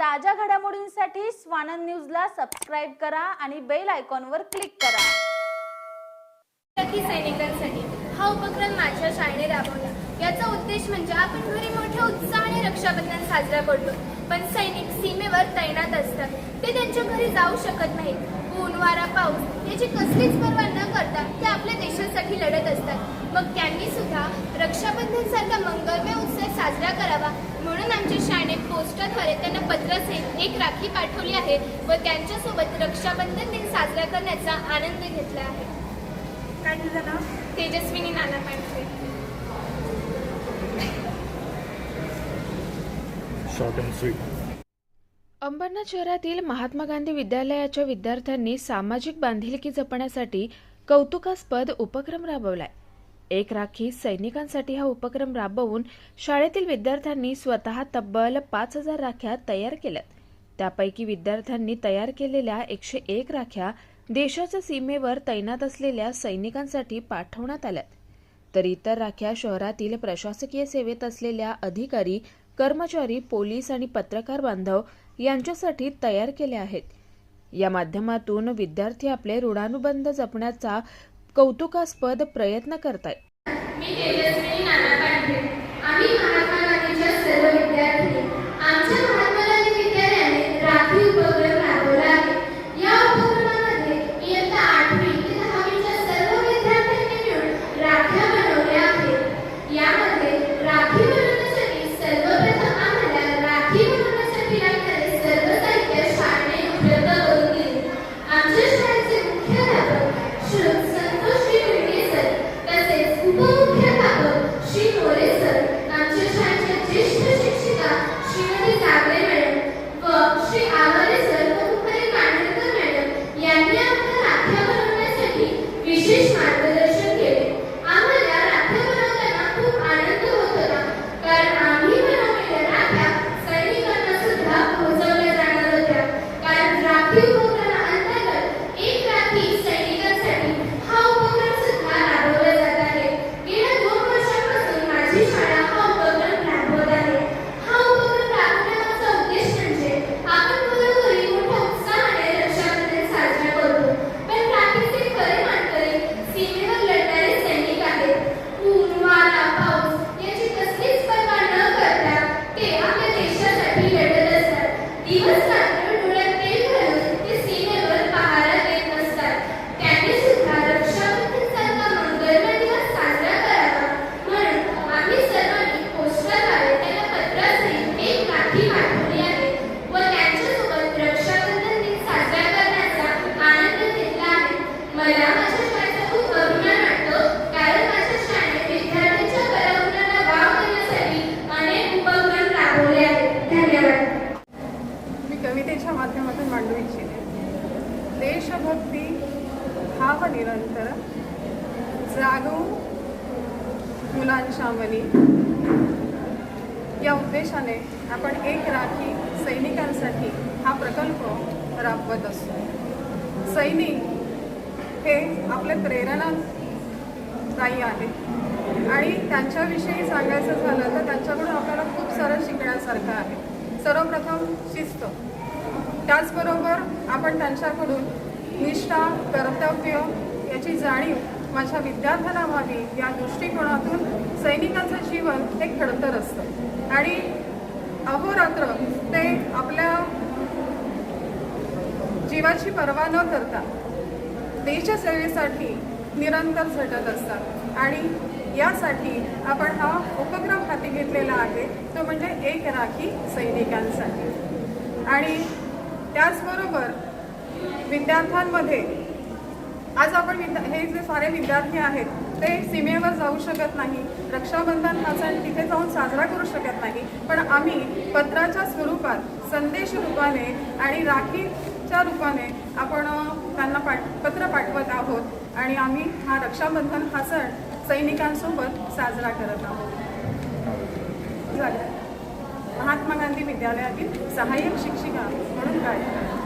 ताज्या घडामोडींसाठी स्वानंद न्यूजला सबस्क्राईब करा आणि बेल आयकॉनवर क्लिक करा. की सैनिकांसाठी हा उपक्रम माझ्या शाळेने राबवला. याचा उद्देश म्हणजे आपण घरी मोठ्या उत्साहाने रक्षाबंधन साजरा करतो. पण सैनिक सीमेवर तैनात असतात. ते त्यांच्या घरी जाऊ शकत नाहीत. ऊन वारा पाऊस याची कसलीच पर्वा न करता ते आपल्या देशासाठी लढत असतात. मग त्यांनी सुद्धा रक्षाबंधन सारखा मंगलमय उत्सव साजरा करावा. म्हणून आमच्या शाळेने पोस्टरद्वारे त्यांना पत्रासहित एक राखी पाठवली आहे व त्यांच्यासोबत रक्षाबंधन दिन साजरा करण्याचा आनंद घेतला आहे. काय तुझं नाव? तेजस्विनी नाना पांढरे शॉर्ट अँड स्वीट अंबरनाथ शहरातील महात्मा गांधी विद्यालयाच्या विद्यार्थ्यांनी सामाजिक बांधिलकी जपण्यासाठी कौतुकास्पद उपक्रम राबवलाय. एक राखी सैनिकांसाठी हा उपक्रम राबवून शाळेतील विद्यार्थ्यांनी स्वतः तब्बल पाच हजार राख्या तयार केल्यात. त्यापैकी विद्यार्थ्यांनी तयार केलेल्या एकशे एक राख्या देशाच्या सीमेवर तैनात असलेल्या सैनिकांसाठी पाठवण्यात आल्यात. तर इतर राख्या शहरातील प्रशासकीय सेवेत असलेल्या अधिकारी कर्मचारी पोलीस आणि पत्रकार बांधव यांच्यासाठी तयार केल्या आहेत. या माध्यमातून विद्यार्थी आपले ऋणानुबंध जपण्याचा कौतुकास्पद प्रयत्न करतायत. आहेत असतात दिवस रात्र डोळ्यात तेल घालून ते सीमेवर पहारा देत नसतात त्यांनी सुद्धा रक्षाबंधन सारखा मंगलमय दिवस साजरा करावा म्हणून आम्ही सर्वांनी पोस्टरद्वारे त्यांना पत्रासहित एक राखी पाठवली आहे व त्यांच्यासोबत रक्षाबंधन दिन साजरा करण्याचा आनंद घेतला आहे मला माझ्या शाळेचा खूप अभिमान वाटतो कारण माझ्या शाळेने विद्यार्थ्यांच्या कलागुणांना वाव देण्यासाठी अनेक उपक्रम राबवले आहेत धन्यवाद मी कवितेच्या माध्यमातून मांडू इच्छिते देशभक्ती भाव निरंतर. जागो मुलांच्या मनी. या उद्देशाने आपण एक राखी सैनिकांसाठी हा प्रकल्प राबवत असतो. सैनिक हे आपले प्रेरणादायी आहे आणि त्यांच्याविषयी सांगायचं झालं तर त्यांच्याकडून आपल्याला खूप सारं शिकण्यासारखं आहे. सर्वप्रथम शिस्त. त्याचबरोबर आपण त्यांच्याकडून निष्ठा कर्तव्य याची जाणीव माझ्या विद्यार्थ्यांना व्हावी या दृष्टिकोनातून सैनिकाचं जीवन हे खडतर असतं. आणि अहोरात्र ते आपल्या जीवाची पर्वा न करता देशसेवेसाठी निरंतर झटत असतात. आणि यासाठी आपण हा उपक्रम हाती घेतलेला आहे तो म्हणजे एक राखी सैनिकांसाठी. आणि त्याचबरोबर विद्यार्थ्यांमध्ये आज आपण विद्या हे जे सारे विद्यार्थी आहेत ते सीमेवर जाऊ शकत नाही रक्षाबंधन हा सण तिथे जाऊन साजरा करू शकत नाही. पण आम्ही पत्राच्या स्वरूपात संदेश रूपाने आणि राखीच्या रूपाने आपण त्यांना पाठ पत्र पाठवत आहोत. आणि आम्ही हा रक्षाबंधन हा सण सैनिकांसोबत साजरा करत आहोत. झालं. महात्मा गांधी विद्यालयातील सहाय्यक शिक्षिका म्हणून कार्यरत